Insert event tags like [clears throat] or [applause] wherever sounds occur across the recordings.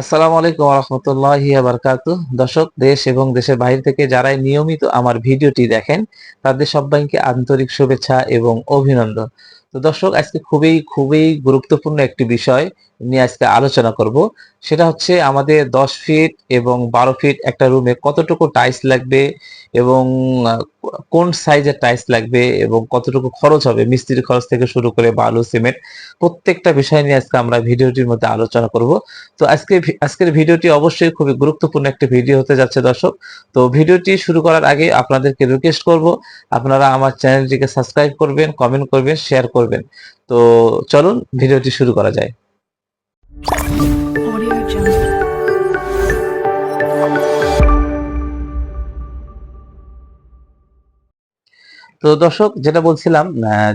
আসসালামু আলাইকুম রহমতুল্লাহ বারকাতু। দর্শক, দেশ এবং দেশের বাইরে থেকে যারাই নিয়মিত আমার ভিডিওটি দেখেন, তাদের সবাইকে আন্তরিক শুভেচ্ছা এবং অভিনন্দন। তো দর্শক, আজকে খুবই খুবই গুরুত্বপূর্ণ একটি বিষয় নিয়ে আজকে আলোচনা করব। সেটা হচ্ছে আমাদের দশ ফিট এবং বারো ফিট একটা রুমে কতটুকু টাইলস লাগবে এবং কোন সাইজের টাইলস লাগবে এবং কতটুকু খরচ হবে? মিস্ত্রির খরচ থেকে শুরু করে বালু সিমেন্ট প্রত্যেকটা বিষয় নিয়ে আজকে আমরা ভিডিওটির মধ্যে আলোচনা করব। তো আজকে আজকের ভিডিওটি অবশ্যই খুবই গুরুত্বপূর্ণ একটি ভিডিও হতে যাচ্ছে দর্শক। তো ভিডিওটি শুরু করার আগে আপনাদেরকে রিকোয়েস্ট করব, আপনারা আমার চ্যানেলটিকে সাবস্ক্রাইব করবেন কমেন্ট করবেন শেয়ার করবেন। তো চলুন, ভিডিওটি শুরু করা যায়। তো দর্শক, যেটা বলছিলাম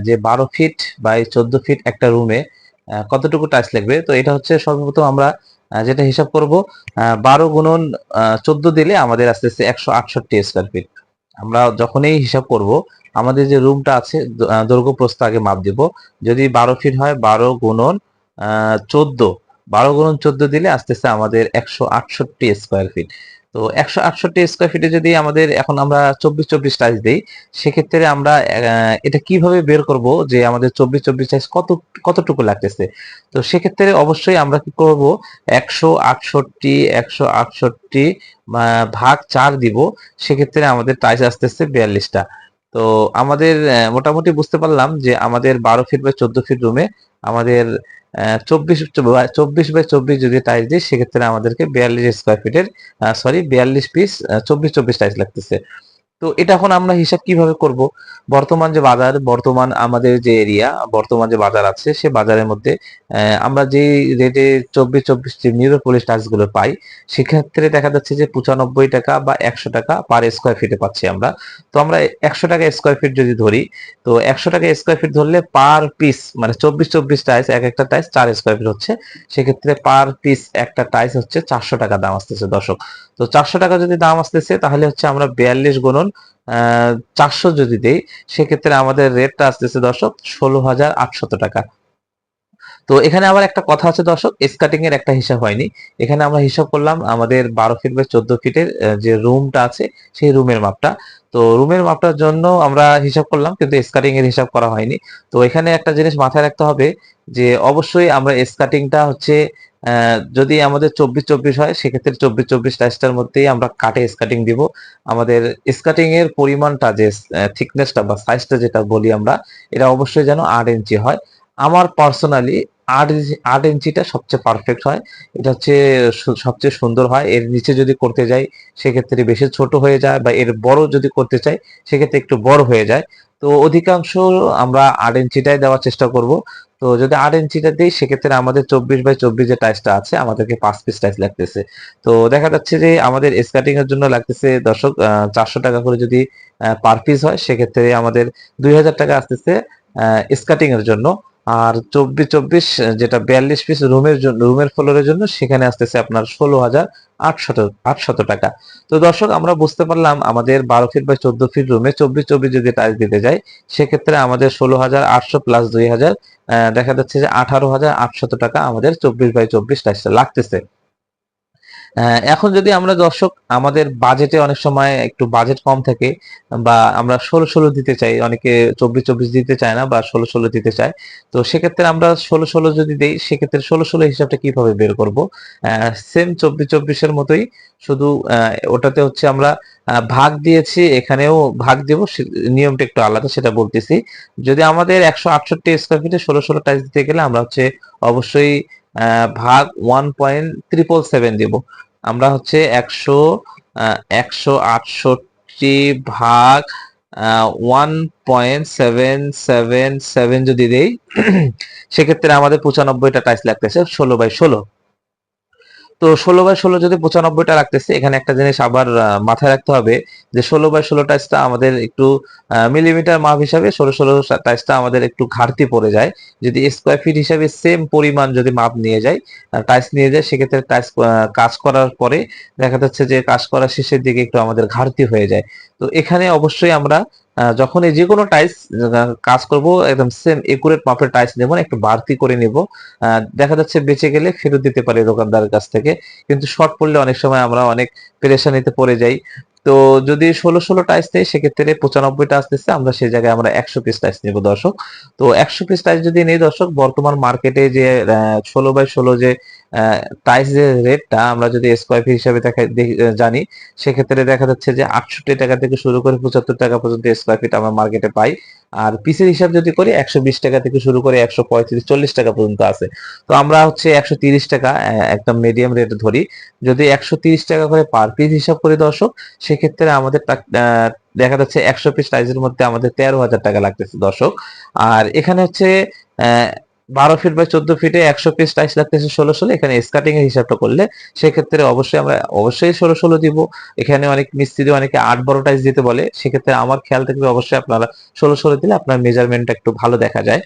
যে বারো ফিট বাই চোদ্দ ফিট একটা রুমে কতটুকু টাইলস লাগবে? তো এটা হচ্ছে সর্বপ্রথম আমরা যেটা হিসাব করব বারো গুণন চোদ্দ দিলে আমাদের আস্তে আস্তে একশো আটষট্টি স্কোয়ার ফিট আমরা যখনই হিসাব করব, আমাদের যে রুমটা আছে দৈর্ঘ্য প্রস্থ আগে মাপ দিব। যদি বারো ফিট হয়, বারো গুণন চোদ্দ, বারো গুণন চোদ্দ দিলে আস্তে আস্তে আমাদের একশো আটষট্টি স্কোয়ার ফিট তো একশো আটষট্টি স্কোয়ার ফিটে যদি আমাদের এখন আমরা চব্বিশ চব্বিশ টাইজ দিই, সেক্ষেত্রে আমরা এটা কীভাবে বের করব যে আমাদের চব্বিশ চব্বিশ টাইজ কত, কতটুকু লাগতেছে? তো সেক্ষেত্রে অবশ্যই আমরা কি করব, একশো আটষট্টি একশো আটষট্টি ভাগ চার দিব, সেক্ষেত্রে আমাদের টাইস আসতেছে বিয়াল্লিশটা। তো আমাদের মোটামুটি বুঝতে পারলাম যে আমাদের বারো ফিট বাই চোদ্দ ফিট রুমে আমাদের চব্বিশ চব্বিশ বাই চব্বিশ যদি টাইলস দিই, সেক্ষেত্রে আমাদেরকে বিয়াল্লিশ স্কোয়ার ফিটের সরি বিয়াল্লিশ পিস চব্বিশ চব্বিশ টাইলস লাগতেছে। তো এটা এখন আমরা হিসাব কীভাবে করব? বর্তমান যে বাজার, বর্তমান আমাদের যে এরিয়া, বর্তমান যে বাজার আছে, সে বাজারের মধ্যে আমরা যে রেটে চব্বিশ চব্বিশ নিউরোপলিস টাইলসগুলো পাই, সেক্ষেত্রে দেখা যাচ্ছে যে পঁচানব্বই টাকা বা একশো টাকা পার স্কোয়ার ফিটে পাচ্ছি আমরা। তো আমরা একশো টাকা স্কোয়ার ফিট যদি ধরি, তো একশো টাকা স্কোয়ার ফিট ধরলে পার পিস মানে চব্বিশ চব্বিশ টাইস এক একটা টাইস চার স্কোয়ার ফিট হচ্ছে। সেক্ষেত্রে পার পিস একটা টাইস হচ্ছে চারশো টাকা দাম আসতেছে, দর্শক। তো চারশো টাকা যদি দাম আসতেছে, তাহলে হচ্ছে আমরা বিয়াল্লিশ গুণন চারশো যদি দেই, সেক্ষেত্রে আমাদের রেটটা আসতেছে দর্শক ষোলো হাজার আটশত টাকা। তো এখানে আবার একটা কথা আছে দর্শক স্কাটিং এর একটা হিসাব হয়নি। এখানে আমরা হিসাব করলাম আমাদের বারো ফিট বা চোদ্দ ফিটের যে রুমটা আছে, সেই রুমের মাপটা। তো রুমের মাপটার জন্য আমরা হিসাব করলাম, কিন্তু স্কাটিং এর হিসাব করা হয়নি। তো এখানে একটা জিনিস মাথায় রাখতে হবে যে, অবশ্যই আমরা স্কাটিংটা হচ্ছে যদি আমাদের চব্বিশ চব্বিশ হয়, সেক্ষেত্রে চব্বিশ চব্বিশ টাইসটার মধ্যেই আমরা কাটে স্কাটিং দিব। আমাদের স্কাটিং এর পরিমাণটা যে থিকনেসটা বা সাইজটা যেটা বলি আমরা, এটা অবশ্যই যেন আট ইঞ্চি হয়। আমার পার্সোনালি আট আট ইঞ্চিটা সবচেয়ে পারফেক্ট হয়। এটা হচ্ছে সবচেয়ে সুন্দর হয়। এর নিচে যদি করতে যাই, সেক্ষেত্রে বেশি ছোট হয়ে যায় বা এর বড় যদি করতে চাই, সেক্ষেত্রে একটু বড় হয়ে যায়। তো অধিকাংশ আমরা আট ইঞ্চিটাই দেওয়ার চেষ্টা করব। তো যদি আট ইঞ্চিটা দিই, সেক্ষেত্রে আমাদের চব্বিশ বাই চব্বিশ যে টাইসটা আছে, আমাদেরকে পাঁচ পিস টাইস লাগতেছে। তো দেখা যাচ্ছে যে আমাদের স্কার্টিং এর জন্য লাগতেছে, দর্শক চারশো টাকা করে যদি পার পিস হয়, সেক্ষেত্রে আমাদের দুই হাজার টাকা আসতেছে স্কার্টিং এর জন্য। আর চব্বিশ চব্বিশ, যেটা বিয়াল্লিশ পিস রুমের জন্য রুমের ফ্লোরের জন্য সেখানে আসতেছে আপনার ষোলো হাজার আটশত আটশত টাকা। তো দর্শক, আমরা বুঝতে পারলাম আমাদের বারো ফিট বা চোদ্দ ফিট রুমে চব্বিশ চব্বিশ যদি টাইলস দিতে যাই, সেক্ষেত্রে আমাদের ষোলো হাজার আটশো প্লাস দুই হাজার দেখা যাচ্ছে যে আঠারো হাজার আটশত টাকা আমাদের চব্বিশ বাই চব্বিশ টাইলসটা লাগতেছে। এখন যদি আমরা দর্শক আমাদের বাজেটে অনেক সময় একটু বাজেট কম থাকে বা আমরা ষোলো ষোলো দিতে চাই, অনেকে চব্বিশ চব্বিশ দিতে চায় না বা ষোলো ষোলো দিতে চায়, তো সেক্ষেত্রে আমরা ষোলো ষোলো যদি দেই, সেক্ষেত্রে ষোলো ষোলো হিসাবটা কীভাবে বের করব? সেম চব্বিশ চব্বিশের মতোই শুধু ওটাতে হচ্ছে আমরা ভাগ দিয়েছি, এখানেও ভাগ দেব নিয়মটা একটু আলাদা সেটা বলতেছি। যদি আমাদের একশো আটষট্টি স্কোয়ার ফিটে ষোলো ষোলো টাইলস দিতে গেলে আমরা হচ্ছে অবশ্যই ভাগ ওয়ান পয়েন্ট ট্রিপল সেভেন দিব। আমরা হচ্ছে একশো একশো আটষট্টি ভাগ one point seven seven seven যদি দেই, [clears throat] সেক্ষেত্রে আমাদের পঁচানব্বইটা টাইস লাগতেছে ষোলো বাই ষোলো। তো ষোলো বাই ষোলো যদি পঁচানব্বইটা রাখতেছে, এখানে একটা জিনিস আবার মাথায় রাখতে হবে যে ষোলো বাই ষোলো টাইসটা আমাদের একটু মিলিমিটার মাপ হিসাবে ষোলো ষোলো টাইসটা আমাদের একটু ঘাটতি পড়ে যায়। যদি স্কোয়ার ফিট হিসাবে সেম পরিমাণ যদি মাপ নিয়ে যায় টাইস নিয়ে যায় সেক্ষেত্রে টাইস কাজ করার পরে দেখা যাচ্ছে যে কাজ করার শেষের দিকে একটু আমাদের ঘাটতি হয়ে যায়। তো এখানে অবশ্যই আমরা যখন এই যে কোনো টাইলস কাজ করব, একদম সেম একুরেট মাপের টাইলস নেব, একটু বাড়তি করে নেব। দেখা যাচ্ছে বেঁচে গেলে ফেরত দিতে পারি দোকানদারের কাছ থেকে। কিন্তু শর্ট পড়লে অনেক সময় আমরা অনেক পেরেশানিতে পড়ে যাই। তো যদি ষোলো ষোলো টাইস দেয় সেক্ষেত্রে পঁচানব্বই পঁচানব্বইটা আসতেছে, আমরা সেই জায়গায় আমরা একশো পিস টাইস নেব, দর্শক। তো একশো পিস টাইস যদি নেই, দর্শক, বর্তমান মার্কেটে যে ষোলো বাই ষোলো যে টাইস যে রেটটা আমরা যদি স্কোয়ার ফিট হিসাবে দেখি- জানি, সেক্ষেত্রে দেখা যাচ্ছে যে আটষট্টি টাকা থেকে শুরু করে পঁচাত্তর টাকা পর্যন্ত স্কোয়ার ফিট আমরা মার্কেটে পাই। আর পিসের হিসাব যদি করি, একশো বিশ টাকা থেকে শুরু করে একশো পঁয়ত্রিশ, চল্লিশ টাকা পর্যন্ত আছে। তো আমরা হচ্ছে একশো তিরিশ টাকা একদম মিডিয়াম রেট ধরি। যদি একশো তিরিশ টাকা করে পার পিস হিসাব করি দর্শক, সেক্ষেত্রে আমাদের দেখা যাচ্ছে একশো পিস টাইজের মধ্যে আমাদের তেরো হাজার টাকা লাগতেছে দর্শক। আর এখানে হচ্ছে বারো ফিট বা চোদ্দ ফিটে একশো পিস টাইস লাগতেছে ষোলো ষোলো, এখানে স্কার্টিং এর হিসাবটা করলে সেক্ষেত্রে অবশ্যই আমরা অবশ্যই ষোলো ষোলো দিব। এখানে অনেক মিস্ত্রি অনেকে আট বারো টাইস দিতে বলে, সেক্ষেত্রে আমার খেয়াল থাকবে অবশ্যই আপনারা ষোলো ষোলো দিলে আপনার মেজারমেন্টটা একটু ভালো দেখা যায়।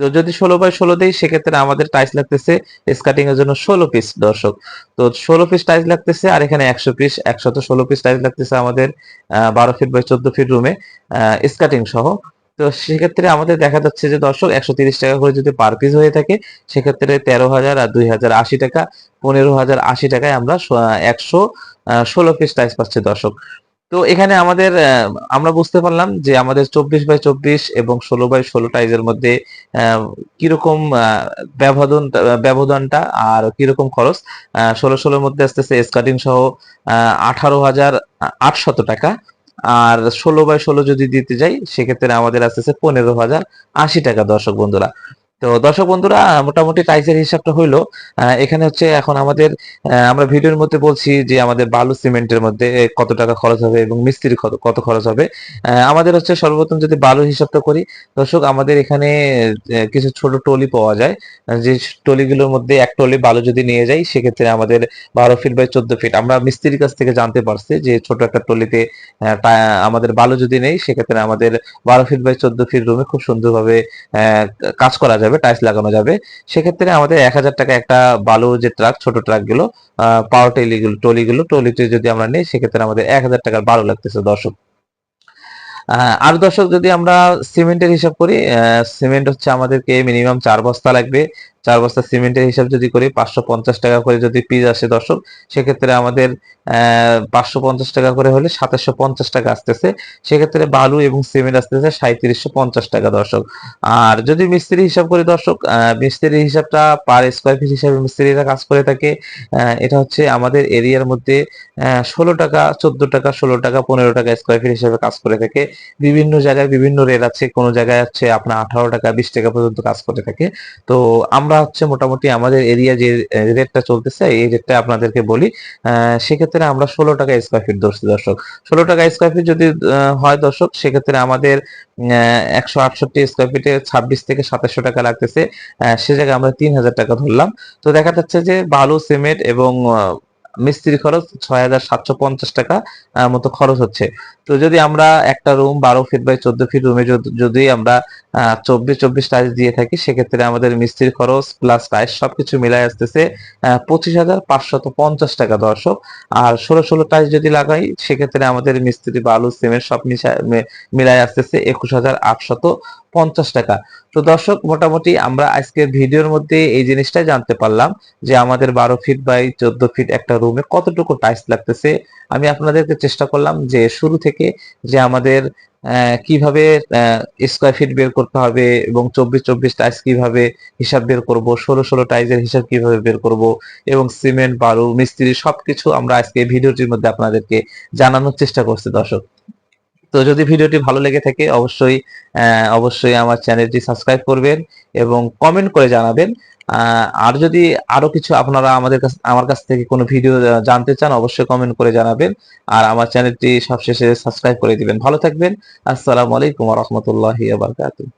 তো যদি ষোলো বাই ষোলো দেই, সেক্ষেত্রে আমাদের টাইস লাগতেছে স্কার্টিং এর জন্য ষোলো পিস দর্শক। তো ষোলো পিস টাইস লাগতেছে আর এখানে একশো পিস একশত ষোলো পিস টাইস লাগতেছে আমাদের বারো ফিট বাই চোদ্দ ফিট রুমে স্কার্টিং সহ। তো সেক্ষেত্রে আমাদের দেখা যাচ্ছে যে দর্শক একশো তিরিশ টাকা করে যদি পার পিস হয়ে থাকে, সেক্ষেত্রে তেরো হাজার আর দুই হাজার আশি টাকা, পনেরো হাজার আশি টাকায় আমরা একশো ষোলো পিস টাইস পাচ্ছি দর্শক। তো এখানে আমাদের আমরা বুঝতে পারলাম যে আমাদের চব্বিশ বাই চব্বিশ এবং ষোলো বাই ষোলো টাইজের মধ্যে কীরকম ব্যবধান, ব্যবধানটা আর কীরকম খরচ ষোলো ষোলোর মধ্যে আসতেছে স্কার্টিং সহ আঠারো হাজার আটশত টাকা আর ষোলো বাই ষোলো যদি দিতে যাই, সেক্ষেত্রে আমাদের আসতেছে পনেরো হাজার আশি টাকা দর্শক বন্ধুরা। তো দর্শক বন্ধুরা, মোটামুটি টাইসের হিসাবটা হইল এখানে হচ্ছে এখন আমাদের আমরা ভিডিওর মধ্যে বলছি যে আমাদের বালু সিমেন্টের মধ্যে কত টাকা খরচ হবে এবং মিস্ত্রি কত খরচ হবে। আমাদের হচ্ছে সর্বপ্রথম যদি বালু হিসাবটা করি, দর্শক আমাদের এখানে কিছু ছোট টলি পাওয়া যায়। যে টলিগুলোর মধ্যে এক টলি বালু যদি নিয়ে যাই, সেক্ষেত্রে আমাদের বারো ফিট বাই চোদ্দ ফিট আমরা মিস্ত্রির কাছ থেকে জানতে পারছি যে ছোট একটা টলিতে আমাদের বালু যদি নেই, সেক্ষেত্রে আমাদের বারো ফিট বাই চোদ্দ ফিট রুমে খুব সুন্দরভাবে কাজ করা যাবে টাইলস লাগানো যাবে। সেক্ষেত্রে আমাদের এক হাজার টাকা একটা বালু যে ট্রাক ছোট ট্রাকগুলো পাওয়ার টেলিগুলো টলিগুলো টলিতে যদি আমরা নিই, সেক্ষেত্রে আমাদের এক হাজার টাকার বালু লাগতেছে, দর্শক। আর দর্শক যদি আমরা সিমেন্টের হিসাব করি সিমেন্ট হচ্ছে আমাদেরকে মিনিমাম চার বস্তা লাগবে। চার বস্তা সিমেন্টের হিসাব যদি করি, পাঁচশো পঞ্চাশ টাকা করে যদি পিস আসে দর্শক, সেক্ষেত্রে আমাদের পাঁচশো পঞ্চাশ টাকা করে হলে সাতাশশো পঞ্চাশ টাকা আসতেছে। সেক্ষেত্রে বালু এবং সিমেন্ট আসতেছে সাঁত্রিশশো পঞ্চাশ টাকা দর্শক। আর যদি মিস্ত্রি হিসাব করি দর্শক মিস্ত্রির হিসাবটা পার স্কোয়ার ফিট হিসাবে মিস্ত্রিরা কাজ করে থাকে। এটা হচ্ছে আমাদের এরিয়ার মধ্যে ষোলো টাকা, চোদ্দ টাকা, ষোলো টাকা, পনেরো টাকা স্কোয়ার ফিট হিসাবে কাজ করে থাকে। বিভিন্ন জায়গায় বিভিন্ন রেট আছে, কোনো জায়গায় হচ্ছে আপনার আঠারো টাকা, বিশ টাকা পর্যন্ত কাজ করে থাকে। তো আমরা হচ্ছে মোটামুটি আমাদের এরিয়া যে রেটটা চলতেছে, এই রেটটা আপনাদেরকে বলি সেক্ষেত্রে আমরা ষোলো টাকা স্কোয়ার ফিট ধরছি, দর্শক। ষোলো টাকা স্কোয়ার ফিট যদি হয় দর্শক, সেক্ষেত্রে আমাদের একশো আটষট্টি স্কোয়ার ফিটে ছাব্বিশ থেকে সাতাশশো টাকা লাগতেছে সে জায়গায় আমরা তিন হাজার টাকা ধরলাম। তো দেখা যাচ্ছে যে বালু, সিমেন্ট এবং মিস্ত্রি খরচ ছয় হাজার সাতশো পঞ্চাশ টাকা মতো খরচ হচ্ছে। তো যদি আমরা একটা রুম বারো ফিট বাই চোদ্দ ফিট রুমে যদি আমরা চব্বিশ চব্বিশ টাইলস দিয়ে থাকি, সেক্ষেত্রে আমাদের মিস্ত্রির খরচ প্লাস টাইলস সবকিছু মিলাই আসতেছে পঁচিশ হাজার পাঁচশত পঞ্চাশ টাকা দর্শক। আর ষোলো ষোলো টাইলস যদি লাগাই, সেক্ষেত্রে আমাদের মিস্ত্রি বালু, সিমেন্ট সব মিলাই আসতেছে একুশ হাজার আটশত পঞ্চাশ টাকা। তো দর্শক, মোটামুটি আমরা আজকে ভিডিওর মধ্যে এই জিনিসটাই জানতে পারলাম যে আমাদের বারো ফিট বাই চোদ্দ ফিট একটা রুমে কতটুকু টাইলস লাগতেছে। আমি আপনাদেরকে চেষ্টা করলাম যে শুরু থেকে যে আমাদের কীভাবে স্কোয়ার ফিট বের করতে হবে এবং চব্বিশ চব্বিশ টাইলস কীভাবে হিসাব বের করব, ষোলো ষোলো টাইলসের হিসাব কীভাবে বের করব এবং সিমেন্ট বালু, মিস্ত্রি সবকিছু আমরা আজকে ভিডিওটির মধ্যে আপনাদেরকে জানানোর চেষ্টা করছি দর্শক। তো যদি ভিডিওটি ভালো লেগে থাকে, অবশ্যই অবশ্যই আমার চ্যানেলটি সাবস্ক্রাইব করবেন এবং কমেন্ট করে জানাবেন। আর যদি আরও কিছু আপনারা আমাদের কাছ, আমার কাছ থেকে কোনো ভিডিও জানতে চান, অবশ্যই কমেন্ট করে জানাবেন। আর আমার চ্যানেলটি সবশেষে সাবস্ক্রাইব করে দিবেন। ভালো থাকবেন। আসসালামু আলাইকুম ওয়া বারকাতুহ।